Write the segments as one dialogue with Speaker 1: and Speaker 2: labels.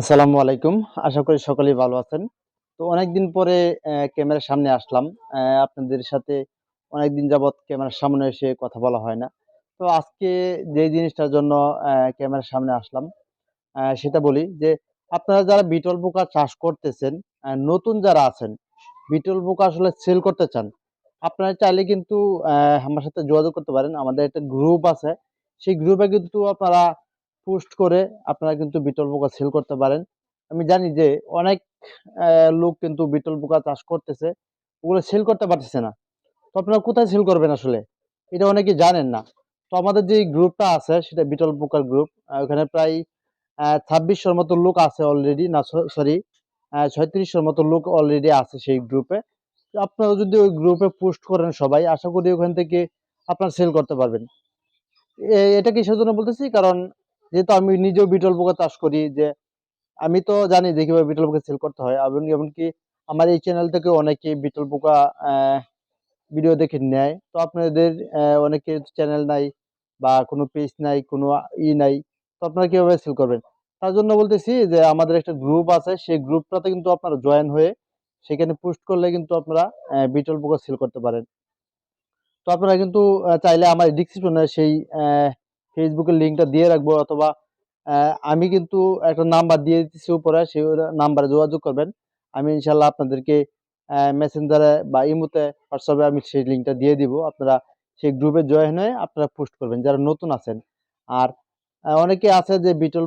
Speaker 1: আসসালামু আলাইকুম। আশা করি সকলেই ভালো আছেন। তো অনেকদিন পরে ক্যামেরার সামনে আসলাম। আপনাদের সাথে অনেকদিন যাবৎ ক্যামেরার সামনে এসে কথা বলা হয় না। তো আজকে যে জিনিসটার জন্য ক্যামেরার সামনে আসলাম সেটা বলি যে, আপনারা যারা বিটল পোকা চাষ করতেছেন নতুন যারা আছেন, বিটল পোকা আসলে সেল করতে চান, আপনারা চাইলে কিন্তু আমার সাথে যোগাযোগ করতে পারেন। আমাদের একটা গ্রুপ আছে। সেই গ্রুপে কিন্তু আপনারা পোস্ট করে আপনারা কিন্তু বিটল পোকা সেল করতে পারেন। আমি জানি যে অনেক লোক কিন্তু বিটল পোকা চাষ করতেছে, ওগুলো সেল করতে পারতেছে না। তো আপনারা কোথায় সেল করবেন আসলে? এটা অনেকে জানেন না। তো আমাদের যে গ্রুপটা আছে, সেটা বিটল পোকার গ্রুপ ওখানে প্রায় ছাব্বিশশোর মতো লোক আছে অলরেডি না সরি ছয়ত্রিশশোর মতো লোক অলরেডি আছে সেই গ্রুপে আপনারা যদি ওই গ্রুপে পোস্ট করেন সবাই, আশা করি ওখান থেকে আপনারা সেল করতে পারবেন। এটা কিসের জন্য বলতেছি? কারণ যেহেতু আমি নিজেও বিটল পোকা চাষ করি যে আমি তো জানি যে কীভাবে বিটল পোকা সেল করতে হয়। এবং এমনকি আমার এই চ্যানেল থেকে অনেকে বিটল পোকা ভিডিও দেখে নেয়। তো আপনাদের আহ, অনেকের চ্যানেল নাই বা কোনো পেজ নাই কোনো ই নাই তো আপনারা কীভাবে সেল করবেন? তার জন্য বলতেছি যে আমাদের একটা গ্রুপ আছে সেই গ্রুপটাতে কিন্তু আপনারা জয়েন হয়ে সেখানে পোস্ট করলে কিন্তু আপনারা বিটল পোকা সেল করতে পারেন। তো আপনারা কিন্তু চাইলে আমার ডিসক্রিপশনে সেই ফেসবুকের লিঙ্কটা দিয়ে রাখব অথবা আমি কিন্তু একটা নাম্বার দিয়ে দিচ্ছি উপরে সেই নাম্বারে যোগাযোগ করবেন। আমি ইনশাল্লাহ আপনাদেরকে মেসেঞ্জারে বা ইমোতে হোয়াটসঅ্যাপে আমি সেই লিঙ্কটা দিয়ে দিব। আপনারা সেই গ্রুপে জয়েন হয়ে আপনারা পোস্ট করবেন যারা নতুন আছেন। আর অনেকে আছে যে বিটল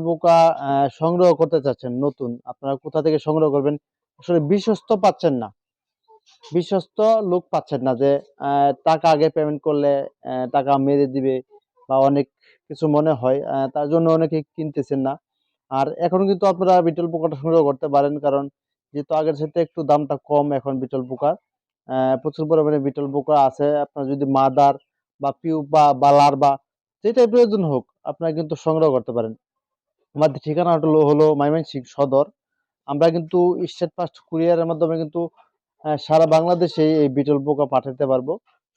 Speaker 1: আহ, সংগ্রহ করতে চাচ্ছেন নতুন। আপনারা কোথা থেকে সংগ্রহ করবেন? আসলে বিশ্বস্ত পাচ্ছেন না। বিশ্বস্ত লোক পাচ্ছেন না যে টাকা আগে পেমেন্ট করলে টাকা মেরে দিবে বা অনেক কিছু মনে হয় তার জন্য অনেকে কিনতেছেন না। আর এখন কিন্তু আপনারা বিটল পোকাটা সংগ্রহ করতে পারেন, কারণ যেহেতু আগের সাথে একটু দামটা কম এখন বিটল পোকার প্রচুর পরিমাণে বিটল পোকা আছে। আপনার যদি মাদার বা পিউপা বা লার্বা যেটাই প্রয়োজন হোক, আপনারা কিন্তু সংগ্রহ করতে পারেন। আমাদের ঠিকানা হলো হলো ময়মনসিংহ সদর। আমরা কিন্তু স্টেট ফাস্ট কুরিয়ারের মাধ্যমে কিন্তু সারা বাংলাদেশে এই বিটল পোকা পাঠাতে পারব।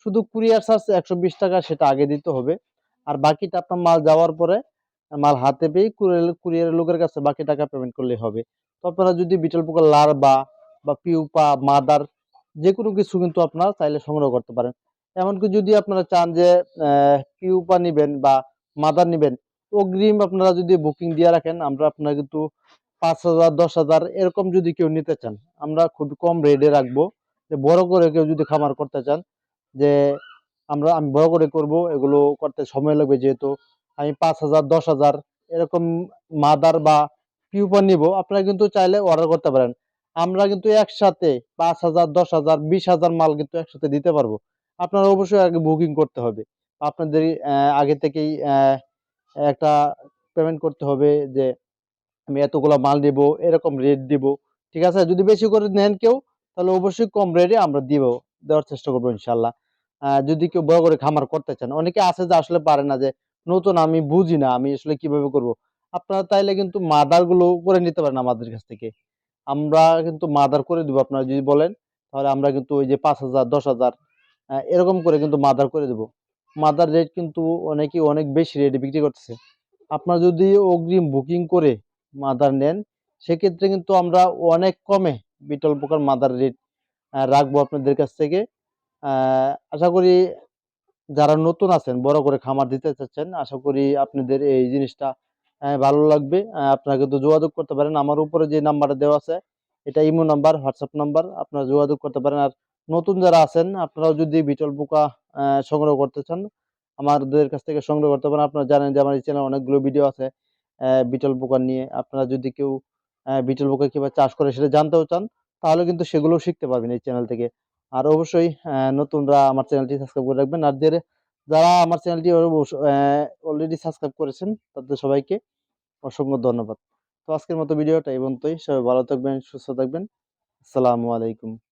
Speaker 1: শুধু কুরিয়ার চার্জ একশো বিশ টাকা, সেটা আগে দিতে হবে। আর বাকিটা আপনার মাল যাওয়ার পরে, মাল হাতে পেয়ে কুরিয়ারের লোকের কাছে বাকি টাকা পেমেন্ট করলেই হবে। তো আপনারা যদি বিটল পোকা লার্বা বা পিউপা মাদার যে কোনো কিছু কিন্তু আপনারা চাইলে সংগ্রহ করতে পারেন। এমনকি যদি আপনারা চান যে পিউপা নিবেন বা মাদার নিবেন, অগ্রিম আপনারা যদি বুকিং দিয়ে রাখেন, আমরা আপনারা কিন্তু পাঁচ হাজার, দশ হাজার এরকম যদি কেউ নিতে চান, আমরা খুব কম রেটে রাখব। যে বড় করে কেউ যদি খামার করতে চান, যে আমরা, আমি বড় করে করব, এগুলো করতে সময় লাগবে যেহেতু। আমি পাঁচ হাজার, দশ হাজার, এরকম মাদার বা পিউপার নিব, আপনারা কিন্তু চাইলে অর্ডার করতে পারেন। আমরা কিন্তু একসাথে পাঁচ হাজার, দশ হাজার, বিশ হাজার মাল কিন্তু একসাথে দিতে পারব। আপনারা অবশ্যই আগে বুকিং করতে হবে। আপনাদের আগে থেকেই একটা পেমেন্ট করতে হবে যে, আমি এতগুলো মাল দিব এরকম রেট দিব, ঠিক আছে? যদি বেশি করে নেন কেউ, তাহলে অবশ্যই কম রেটে আমরা দিব, দেওয়ার চেষ্টা করব ইনশাল্লাহ। যদি কেউ বড় করে খামার করতে চান, অনেকে আছে যে আসলে পারে না যে, নতুন আমি বুঝি না, আমি আসলে কীভাবে করব? আপনারা তাইলে কিন্তু মাদারগুলো করে নিতে পারেন আমাদের কাছ থেকে। আমরা কিন্তু মাদার করে দিব আপনারা যদি বলেন, তাহলে আমরা কিন্তু ওই যে পাঁচ হাজার, দশ হাজার এরকম করে কিন্তু মাদার করে দেব। মাদার রেট কিন্তু অনেকে অনেক বেশি রেটে বিক্রি করতেছে। আপনারা যদি অগ্রিম বুকিং করে মাদার নেন, সেক্ষেত্রে কিন্তু আমরা অনেক কমে বিটল পোকার মাদার রেট রাখব আপনাদের কাছ থেকে। আশা করি যারা নতুন আছেন, বড় করে খামার দিতে চাচ্ছেন, আশা করি আপনাদের এই জিনিসটা ভালো লাগবে। আপনারা কিন্তু যোগাযোগ করতে পারেন। আমার উপরে যে নাম্বারটা দেওয়া আছে, এটা ইমো নাম্বার, হোয়াটসঅ্যাপ নাম্বার, আপনারা যোগাযোগ করতে পারেন। আর নতুন যারা আছেন, আপনারাও যদি বিটল পোকা সংগ্রহ করতে চান, আমাদের কাছ থেকে সংগ্রহ করতে পারেন। আপনারা জানেন যে আমার এই চ্যানেলে অনেকগুলো ভিডিও আছে বিটল পোকা নিয়ে। আপনারা যদি কেউ বিটল পোকা কীভাবে চাষ করে সেটা জানতেও চান, তাহলে কিন্তু সেগুলোও শিখতে পারবেন এই চ্যানেল থেকে। আর অবশ্যই নতুনরা আমার চ্যানেলটি সাবস্ক্রাইব করে রাখবেন। আর যারা আমার চ্যানেলটি অলরেডি সাবস্ক্রাইব করেছেন, তাদের সবাইকে অসংখ্য ধন্যবাদ। তো আজকের মতো ভিডিওটা এই পর্যন্তই। সবাই ভালো থাকবেন, সুস্থ থাকবেন। আসসালামু আলাইকুম।